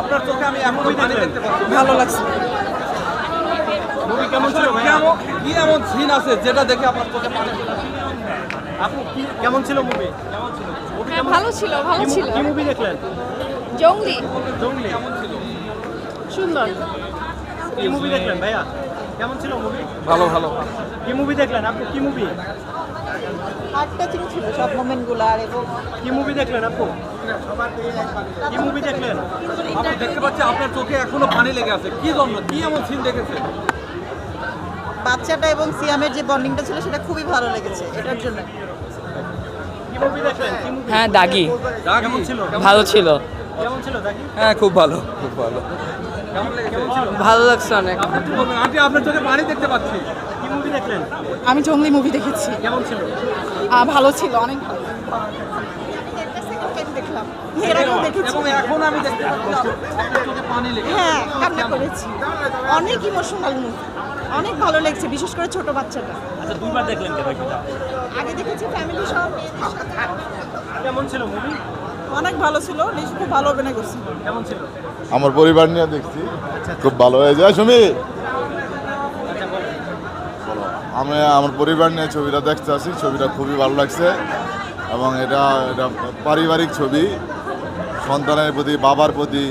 আপনার চোখে আমি এখনই পানি দেখতে পাচ্ছি। ভালো লাগছে। মুভি কেমন ছিল ভাইয়া? কেমন কি এমন সিন আছে যেটা দেখে আপনার চোখে পানি চলে কি কেমন ছিল মুভি? কেমন ছিল? হ্যাঁ ভালো ছিল ভালো ছিল। কি মুভি দেখলেন? জঙ্গলি। জঙ্গলি? সুন্দর। কি মুভি দেখলেন ভাইয়া? কেমন ছিল মুভি? ভালো ভালো। কি মুভি দেখলেন আপু? কি মুভি? হার্ট টাচিং ছিল সব মোমেন্টগুলো আর এবং কি মুভি দেখলেন আপু? কি মুভি দেখলেন? আপনি দেখতে পাচ্ছি আপনার চোখে এখনও পানি লেগে আছে। কি জন্য? কি এমন সিন দেখেছে? বাচ্চাটা এবং সিয়ামের যে বন্ডিংটা ছিল সেটা খুবই ভালো লেগেছে এটার জন্য। হ্যাঁ দাগি। কেমন ভালো ছিল। কেমন ছিল দাগি? হ্যাঁ খুব ভালো খুব ভালো। ভালো লাগছে অনেক। আন্টি আপনার চোখে পানি দেখতে পাচ্ছি। কি মুভি দেখলেন? আমি জঙ্গলি মুভি দেখেছি। কেমন ছিল? ভালো ছিল অনেক ভালো। দেখলাম এর আগেও দেখেছি। এবং এখন আমি দেখতে পানি লেগে হ্যাঁ কান্না করেছি। অনেক ইমোশনাল মুভি অনেক ভালো লেগেছে বিশেষ করে ছোট বাচ্চাটা। আচ্ছা দুইবার দেখলেন কেন আগে দেখেছি ফ্যামিলি সব কেমন ছিল মুভি অনেক ভালো ছিল লিজু খুব ভালো অভিনয় করছে। কেমন ছিল? আমার পরিবার নিয়ে দেখছি খুব ভালো হয়ে যায় সুমি! আমি আমার পরিবার নিয়ে ছবিটা দেখতে আসি ছবিটা খুবই ভালো লাগছে এবং এটা এটা পারিবারিক ছবি। সন্তানের প্রতি বাবার প্রতি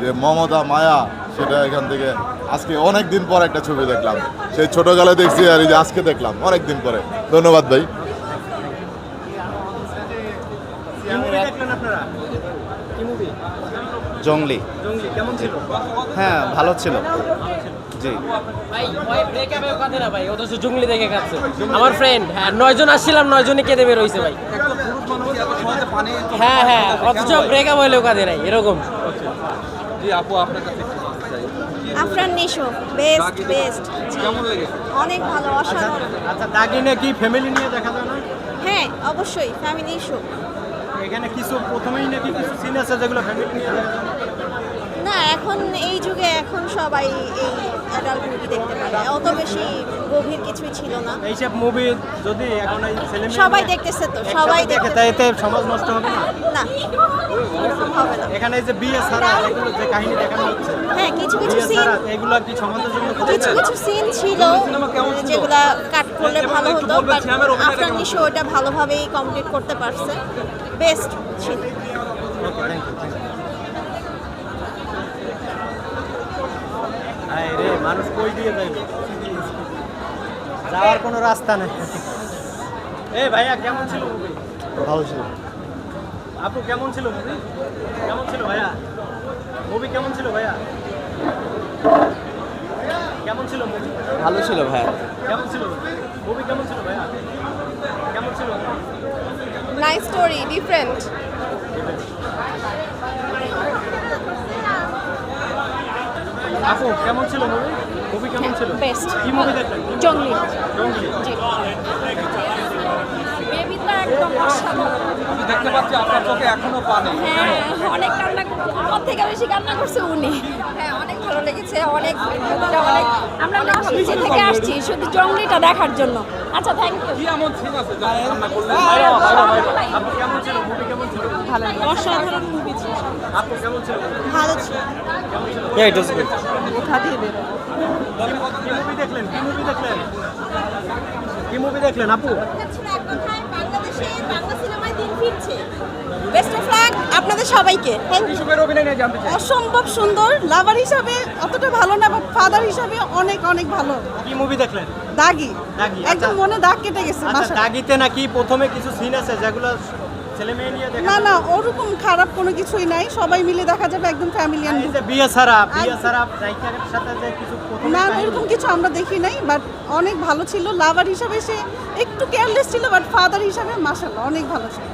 যে মমতা মায়া সেটা এখান থেকে আজকে অনেক দিন পর একটা ছবি দেখলাম। সেই ছোটোকালে দেখছি আর এই যে আজকে দেখলাম অনেক দিন পরে। ধন্যবাদ ভাই কি মুভি দেখলেন আপনারা? কি মুভি জঙ্গলি জঙ্গলি কেমন ছিল? হ্যাঁ ভালো ছিল। জি। ভাই ব্রেকআপের কথা না ভাই? অথচ জঙ্গলি দেখে কাঁপছে আমার ফ্রেন্ড হ্যাঁ নয়জন আসছিলাম নয়জনই কেঁদে বের হয়েছে ভাই। হ্যাঁ হ্যাঁ অথচ ব্রেকআপ হইলেও কাঁদে নাই এরকম। জি আপু আপনার কাছে আফরান নিশো বেস্ট দাগি বেস্ট কেমন লেগেছে? অনেক ভালো অসাধারণ। আচ্ছা দাগিনে কি ফ্যামিলি নিয়ে দেখা যায় না? হ্যাঁ অবশ্যই ফ্যামিলি শো এখানে কিছু প্রথমেই নাকি কিছু সিন আছে যেগুলো ফ্যামিলি নিয়ে না? এখন এই যুগে এখন সবাই এই অ্যাডাল্ট মুভি দেখতে পারে। অত বেশি গভীর কিছুই ছিল না। এইসব মুভি যদি এখন এই ছেলে সবাই দেখতেছে তো সবাই দেখে তাই এতে সমাজ নষ্ট হবে না? না হবে না। এখানে এই যে বিয়ে ছাড়া এগুলো যে কাহিনী দেখানো হচ্ছে হ্যাঁ কিছু কিছু সিন এগুলো কি সমাজের জন্য কিছু কিছু সিন ছিল সিনেমা কেমন ছিল? যেগুলা কাট করলে ভালো হতো বাট আফরান নিশো ওটা ভালোভাবেই কমপ্লিট করতে পারছে। বেস্ট ছিল। ওকে থ্যাংক ইউ হায় রে মানুষ কই দিয়ে যাইবে? যাওয়ার কোনো রাস্তা নেই। এই ভাইয়া কেমন ছিল মুভি ভালো ছিল। আপু কেমন ছিল মুভি কেমন ছিল ভাইয়া? মুভি কেমন ছিল ভাইয়া? কেমন ছিল মুভি ভালো ছিল ভাই কেমন ছিল মুভি কেমন ছিল ভাইয়া? কেমন ছিল? নাইস স্টোরি ডিফারেন্ট আপু কেমন ছিল মুভি মুভি কেমন ছিল? বেস্ট কি মুভি দেখলেন? জঙ্গলি। জঙ্গলি। বেবিটা একদম অসাধারণ। আমি দেখতে পাচ্ছি আপনার চোখে এখনও পানি হ্যাঁ অনেক কান্না আমার থেকে বেশি কান্না করছে উনি। হ্যাঁ অনেক ভালো লেগেছে অনেক অনেক আমরা অনেক নিচে থেকে আসছি শুধু জঙ্গলিটা দেখার জন্য। আচ্ছা থ্যাংক ইউ কি এমন সিন আছে যা রান্না করলেন আপু কেমন ছিল? মুভি কেমন ছিল অসাধারণ মুভি ছিল। আপু কেমন ছিল ভালো ছিল। কোথা দিয়ে বেরো কি মুভি দেখলেন? কি মুভি দেখলেন কি মুভি দেখলেন আপু বাংলাদেশে বাংলা সিনেমায় দিন ফিরছে। বেস্ট অফ লাক আপনাদের সবাইকে। থ্যাংক ইউ কিশোরের অভিনয় নিয়ে জানতে চাই। অসম্ভব সুন্দর। লাভার হিসাবে অতটা ভালো না বা ফাদার হিসাবে অনেক অনেক ভালো। কি মুভি দেখলেন? দাগি। দাগি, একদম আচ্ছা। মনে দাগ কেটে গেছে আচ্ছা দাগিতে নাকি প্রথমে কিছু সিন আছে যেগুলো না না ওরকম খারাপ কোনো কিছুই নাই। সবাই মিলে দেখা যাবে একদম ফ্যামিলিয়ান এই যে বিয়ে ছাড়া বিয়ে ছাড়া সাথে যে কিছু না এরকম কিছু আমরা দেখি নাই বাট অনেক ভালো ছিল। লাভার হিসাবে সে একটু কেয়ারলেস ছিল বাট ফাদার হিসাবে মাসাল্লাহ অনেক ভালো ছিল।